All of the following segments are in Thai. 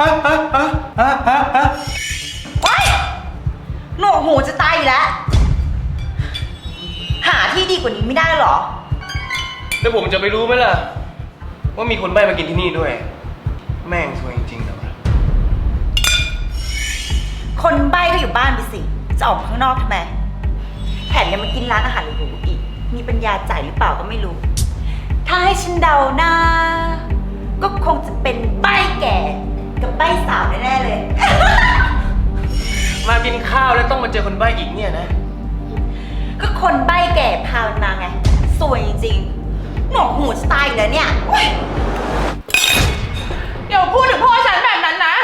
โอ๊ยหนวกหูจะตายอยู่แล้ว หาที่ดีกว่านี้ไม่ได้เหรอ แล้วผมจะไปรู้ไหมล่ะ ว่ามีคนใบ้มากินที่นี่ด้วย แม่งสวยจริงๆแต่ว่าคนใบ้ก็อยู่บ้านไปสิ จะออกมาข้างนอกทำไม แถมยังมากินร้านอาหารหรูๆอีก มีปัญญาจ่ายหรือเปล่าก็ไม่รู้ ถ้าให้ฉันเดานะ ก็คงจะเป็น มากินข้าวแล้วต้องมาเจอคนใบ้อีกเนี่ยนะ ก็คนใบ้แก่พามันมาไง สวยจริงๆหนวกหูจะตายอยู่แล้วเนี่ยโอ๊ยอย่าพูดถึงพ่อฉันแบบนั้นนะ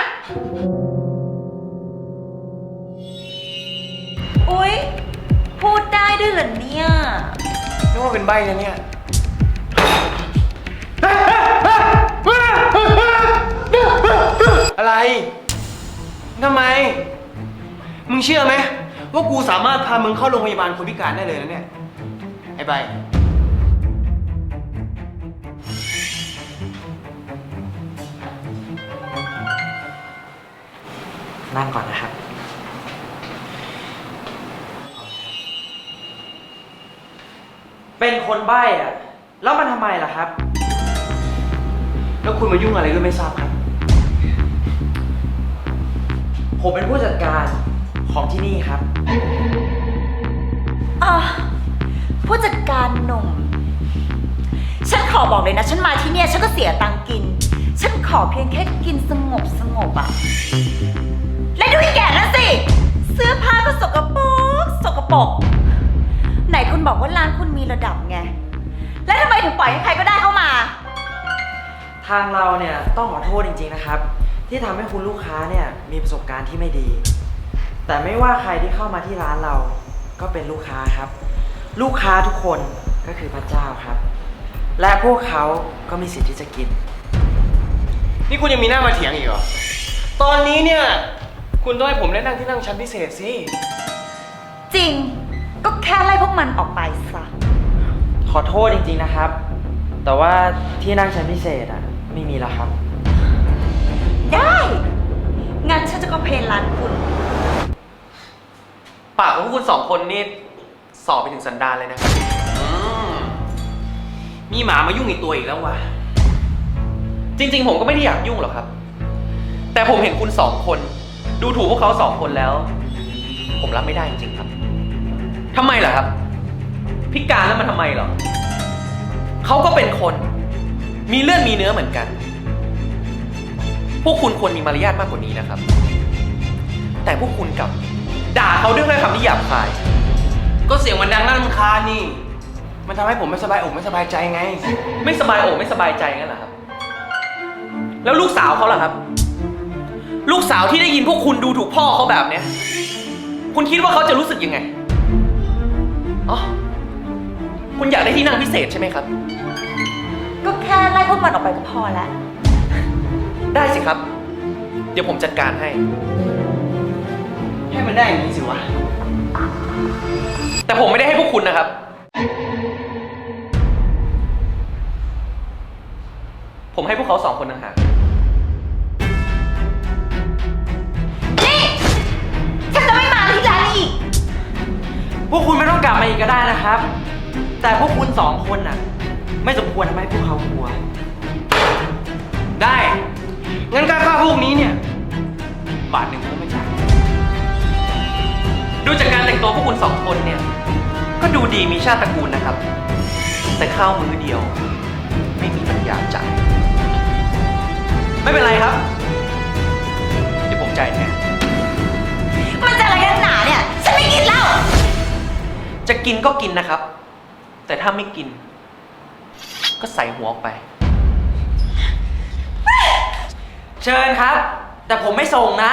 อุ๊ย พูดได้ด้วยเหรอเนี่ย นึกว่าเป็นใบ้นะเนี่ย อะไร ทำไม มึงเชื่อไหมว่ากูสามารถพามึงเข้าโรงพยาบาลคนพิการได้เลยนะเนี่ย ไอ้ใบ นั่งก่อนนะครับ เป็นคนใบ้อะแล้วมันทำไมล่ะครับ แล้วคุณมายุ่งอะไรด้วยไม่ทราบครับ ผมเป็นผู้จัดการ ของที่นี่ครับ อะผู้จัดการหนุ่ม ฉันขอบอกเลยนะ ฉันมาที่เนี่ยฉันก็เสียตังค์กิน ฉันขอเพียงแค่กินสงบสงบอะและดูอีแก่นั่นสิ เสื้อผ้าก็สกปรกสกปรกไหนคุณบอกว่าร้านคุณมีระดับไง แล้วทำไมถึงปล่อยให้ใครก็ได้เข้ามา ทางเราเนี่ยต้องขอโทษจริงๆนะครับ ที่ทำให้คุณลูกค้าเนี่ยมีประสบการณ์ที่ไม่ดี แต่ไม่ว่าใครที่เข้ามาที่ร้านเราก็เป็นลูกค้าครับ ลูกค้าทุกคนก็คือพระเจ้าครับ และพวกเขาก็มีสิทธิ์ที่จะกิน นี่คุณยังมีหน้ามาเถียงอีกเหรอ ตอนนี้เนี่ย คุณต้องให้ผมได้นั่งที่นั่งชั้นพิเศษสิ จริง ก็แค่ไล่พวกมันออกไปซะ ขอโทษจริงๆนะครับ แต่ว่าที่นั่งชั้นพิเศษอะไม่มีแล้วครับ ได้ งั้นฉันจะก็เพลนร้านคุณ ปากของพวกคุณสองคนนี่สอบไปถึงสันดานเลยนะครับ อืมมีหมามายุ่งอีกตัวอีกแล้ววะจริง ๆ ผมก็ไม่ได้อยากยุ่งหรอกครับ แต่ผมเห็นคุณสองคน ดูถูกพวกเขาสองคนแล้ว ผมรับไม่ได้จริงๆครับทำไมล่ะครับ พิการแล้วมันทำไมเหรอเขาก็เป็นคน มีเลือดมีเนื้อเหมือนกัน พวกคุณควรมีมารยาทมากกว่านี้นะครับ แต่พวกคุณกลับ ด่าเขาด้วยถ้อยคำที่หยาบคาย ก็เสียงมันดังน่ารำคาญนี่ มันทำให้ผมไม่สบายอกไม่สบายใจไง ไม่สบายอกไม่สบายใจงั้นเหรอครับ แล้วลูกสาวเขาล่ะครับ ลูกสาวที่ได้ยินพวกคุณดูถูกพ่อเขาแบบเนี้ย คุณคิดว่าเขาจะรู้สึกยังไงอ๋อคุณอยากได้ที่นั่งพิเศษใช่ไหมครับ ก็แค่ไล่พวกมันออกไปก็พอแล้ว ได้สิครับ เดี๋ยวผมจัดการให้ ให้มันได้อย่างนี้สิวะ แต่ผมไม่ได้ให้พวกคุณนะครับ ผมให้พวกเขาสองคนต่างหาก นี่ฉันจะไม่มาที่ร้านนี้อีก พวกคุณไม่ต้องกลับมาอีกก็ได้นะครับ แต่พวกคุณสองคนน่ะ ไม่สมควรทำให้พวกเขากลัว ได้ งั้นค่าข้าวพวกนี้เนี่ย บาทหนึ่งผมก็ไม่จ่าย ดูจากการแต่งตัวพวกคุณสองคนเนี่ย ก็ดูดีมีชาติตระกูลนะครับ แต่ข้าวมื้อเดียว ไม่มีปัญญาจ่ายไม่เป็นไรครับ เดี๋ยวผมจ่ายแทนมันจะอะไรกันหนาเนี่ย ฉันไม่กินเหล้าจะกินก็กินนะครับ แต่ถ้าไม่กิน ก็ใส่หัวออกไป เชิญครับ แต่ผมไม่ส่งนะ